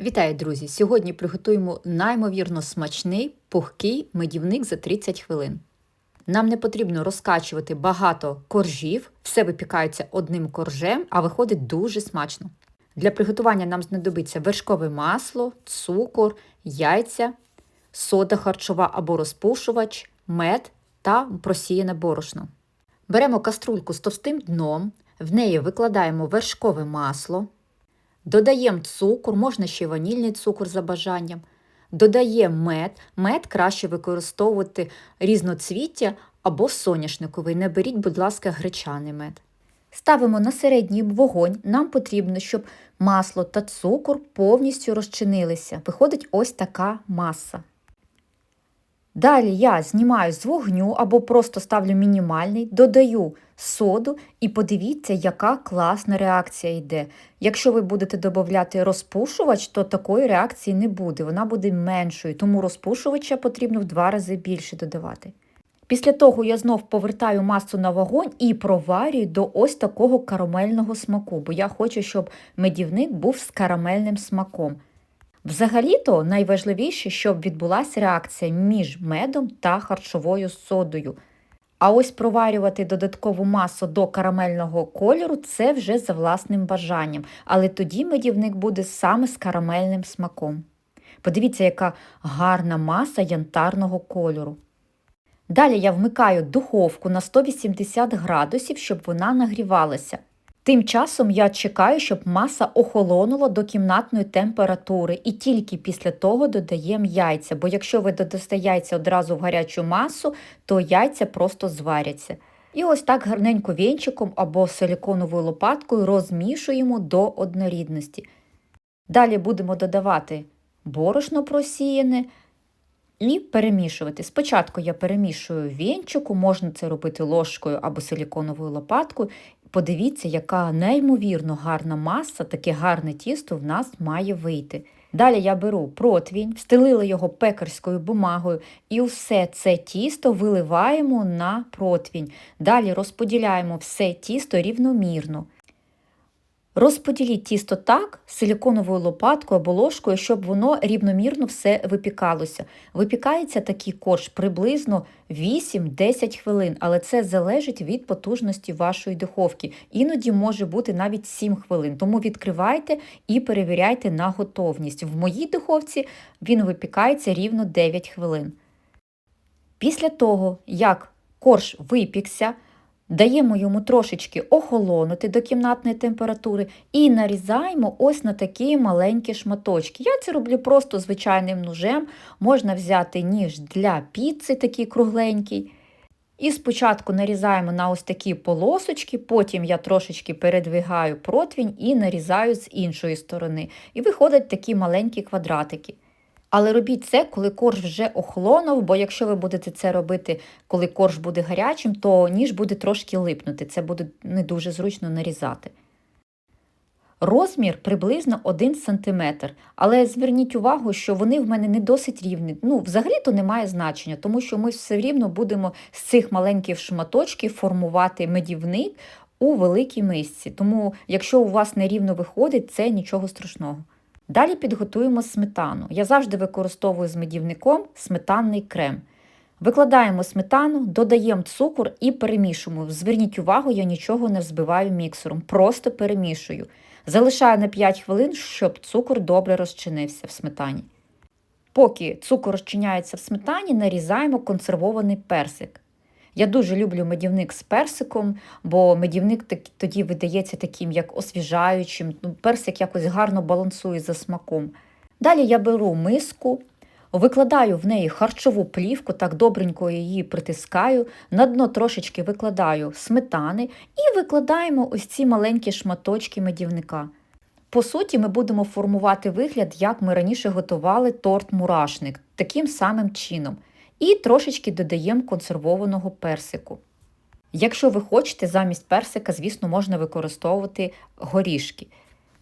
Вітаю, друзі! Сьогодні приготуємо неймовірно смачний пухкий медівник за 30 хвилин. Нам не потрібно розкачувати багато коржів, все випікається одним коржем, а виходить дуже смачно. Для приготування нам знадобиться вершкове масло, цукор, яйця, сода харчова або розпушувач, мед та просіяне борошно. Беремо каструльку з товстим дном, в неї викладаємо вершкове масло. Додаємо цукор, можна ще ванільний цукор за бажанням. Додаємо мед. Мед краще використовувати різноцвіття або соняшниковий. Не беріть, будь ласка, гречаний мед. Ставимо на середній вогонь. Нам потрібно, щоб масло та цукор повністю розчинилися. Виходить ось така маса. Далі я знімаю з вогню або просто ставлю мінімальний, додаю соду і подивіться, яка класна реакція йде. Якщо ви будете додати розпушувач, то такої реакції не буде, вона буде меншою, тому розпушувача потрібно в два рази більше додавати. Після того я знов повертаю масу на вогонь і проварюю до ось такого карамельного смаку, бо я хочу, щоб медівник був з карамельним смаком. Взагалі-то найважливіше, щоб відбулася реакція між медом та харчовою содою. А ось проварювати додаткову масу до карамельного кольору це вже за власним бажанням, але тоді медівник буде саме з карамельним смаком. Подивіться, яка гарна маса янтарного кольору. Далі я вмикаю духовку на 180 градусів, щоб вона нагрівалася. Тим часом я чекаю, щоб маса охолонула до кімнатної температури, і тільки після того додаємо яйця, бо якщо ви додасте яйця одразу в гарячу масу, то яйця просто зваряться. І ось так гарненько вінчиком або силіконовою лопаткою розмішуємо до однорідності. Далі будемо додавати борошно просіяне і перемішувати. Спочатку я перемішую вінчику, можна це робити ложкою або силіконовою лопаткою, Подивіться, яка неймовірно гарна маса, таке гарне тісто в нас має вийти. Далі я беру протвінь, встелила його пекарською бумагою, і все це тісто виливаємо на протвінь. Далі розподіляємо все тісто рівномірно. Розподіліть тісто так, силіконовою лопаткою або ложкою, щоб воно рівномірно все випікалося. Випікається такий корж приблизно 8-10 хвилин, але це залежить від потужності вашої духовки. Іноді може бути навіть 7 хвилин. Тому відкривайте і перевіряйте на готовність. В моїй духовці він випікається рівно 9 хвилин. Після того, як корж випікся, Даємо йому трошечки охолонути до кімнатної температури і нарізаємо ось на такі маленькі шматочки. Я це роблю просто звичайним ножем. Можна взяти ніж для піци, такий кругленький. І спочатку нарізаємо на ось такі полосочки, потім я трошечки передвигаю противінь і нарізаю з іншої сторони. І виходять такі маленькі квадратики. Але робіть це, коли корж вже охолонув, бо якщо ви будете це робити, коли корж буде гарячим, то ніж буде трошки липнути, це буде не дуже зручно нарізати. Розмір приблизно 1 см, але зверніть увагу, що вони в мене не досить рівні. Ну, взагалі-то немає значення, тому що ми все рівно будемо з цих маленьких шматочків формувати медівник у великій мисці. Тому, якщо у вас нерівно виходить, це нічого страшного. Далі підготуємо сметану. Я завжди використовую з медівником сметанний крем. Викладаємо сметану, додаємо цукор і перемішуємо. Зверніть увагу, я нічого не взбиваю міксером, просто перемішую. Залишаю на 5 хвилин, щоб цукор добре розчинився в сметані. Поки цукор розчиняється в сметані, нарізаємо консервований персик. Я дуже люблю медівник з персиком, бо медівник тоді видається таким, як освіжаючим. Ну, персик якось гарно балансує за смаком. Далі я беру миску, викладаю в неї харчову плівку, так добренько її притискаю, на дно трошечки викладаю сметани і викладаємо ось ці маленькі шматочки медівника. По суті, ми будемо формувати вигляд, як ми раніше готували торт-мурашник, таким самим чином. І трошечки додаємо консервованого персику. Якщо ви хочете, замість персика, звісно, можна використовувати горішки.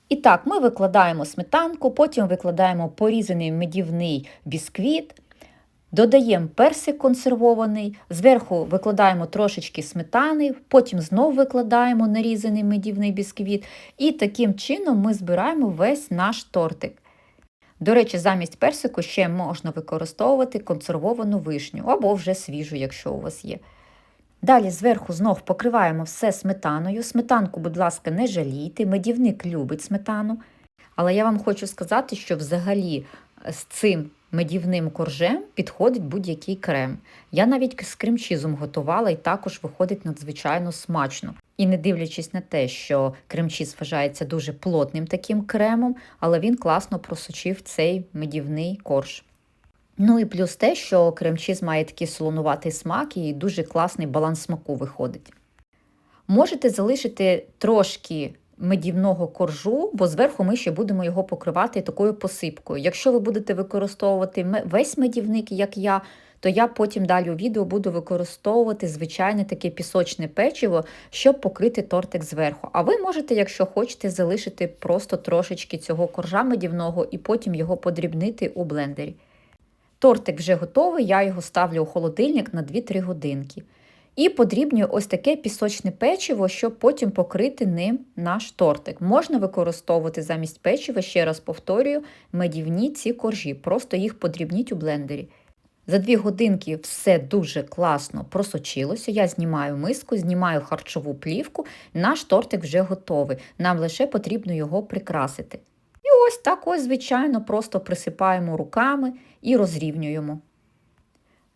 І так, ми викладаємо сметанку, потім викладаємо порізаний медівний бісквіт, додаємо персик консервований, зверху викладаємо трошечки сметани, потім знову викладаємо нарізаний медівний бісквіт. І таким чином ми збираємо весь наш тортик. До речі, замість персику ще можна використовувати консервовану вишню або вже свіжу, якщо у вас є. Далі зверху знов покриваємо все сметаною. Сметанку, будь ласка, не жалійте. Медівник любить сметану. Але я вам хочу сказати, що взагалі з цим медівним коржем підходить будь-який крем. Я навіть з кремчізом готувала і також виходить надзвичайно смачно. І не дивлячись на те, що кремчіз вважається дуже плотним таким кремом, але він класно просочив цей медівний корж. Ну і плюс те, що кремчіз має такий солонуватий смак і дуже класний баланс смаку виходить. Можете залишити трошки медівного коржу, бо зверху ми ще будемо його покривати такою посипкою. Якщо ви будете використовувати весь медівник, як я, то я потім далі у відео буду використовувати звичайне таке пісочне печиво, щоб покрити тортик зверху. А ви можете, якщо хочете, залишити просто трошечки цього коржа медівного і потім його подрібнити у блендері. Тортик вже готовий, я його ставлю у холодильник на 2-3 годинки. І подрібнюю ось таке пісочне печиво, щоб потім покрити ним наш тортик. Можна використовувати замість печива, ще раз повторюю, медівні ці коржі, просто їх подрібніть у блендері. За 2 годинки все дуже класно просочилося. Я знімаю миску, знімаю харчову плівку, наш тортик вже готовий. Нам лише потрібно його прикрасити. І ось так ось, звичайно, просто присипаємо руками і розрівнюємо.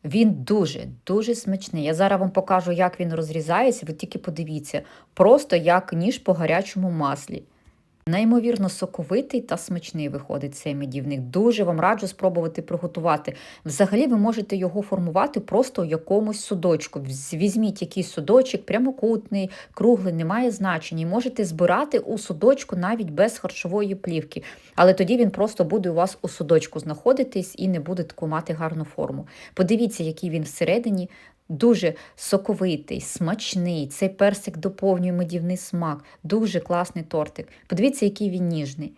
Він дуже-дуже смачний. Я зараз вам покажу, як він розрізається, ви тільки подивіться, просто як ніж по гарячому маслі. Неймовірно соковитий та смачний виходить цей медівник. Дуже вам раджу спробувати приготувати. Взагалі, ви можете його формувати просто у якомусь судочку. Візьміть якийсь судочок, прямокутний, круглий, немає значення. І можете збирати у судочку навіть без харчової плівки. Але тоді він просто буде у вас у судочку знаходитись і не буде таку мати гарну форму. Подивіться, який він всередині. Дуже соковитий, смачний. Цей персик доповнює медівний смак, дуже класний тортик. Подивіться, який він ніжний.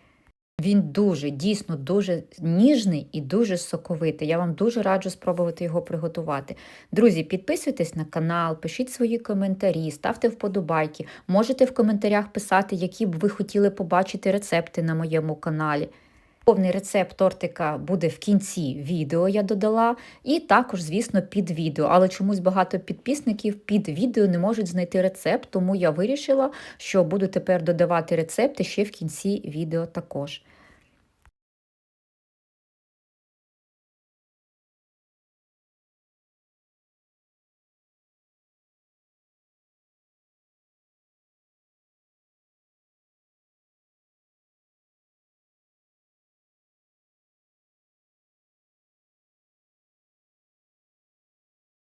Він дуже, дійсно, дуже ніжний і дуже соковитий. Я вам дуже раджу спробувати його приготувати. Друзі, підписуйтесь на канал, пишіть свої коментарі, ставте вподобайки. Можете в коментарях писати, які б ви хотіли побачити рецепти на моєму каналі. Повний рецепт тортика буде в кінці відео, я додала, і також, звісно, під відео. Але чомусь багато підписників під відео не можуть знайти рецепт, тому я вирішила, що буду тепер додавати рецепти ще в кінці відео також.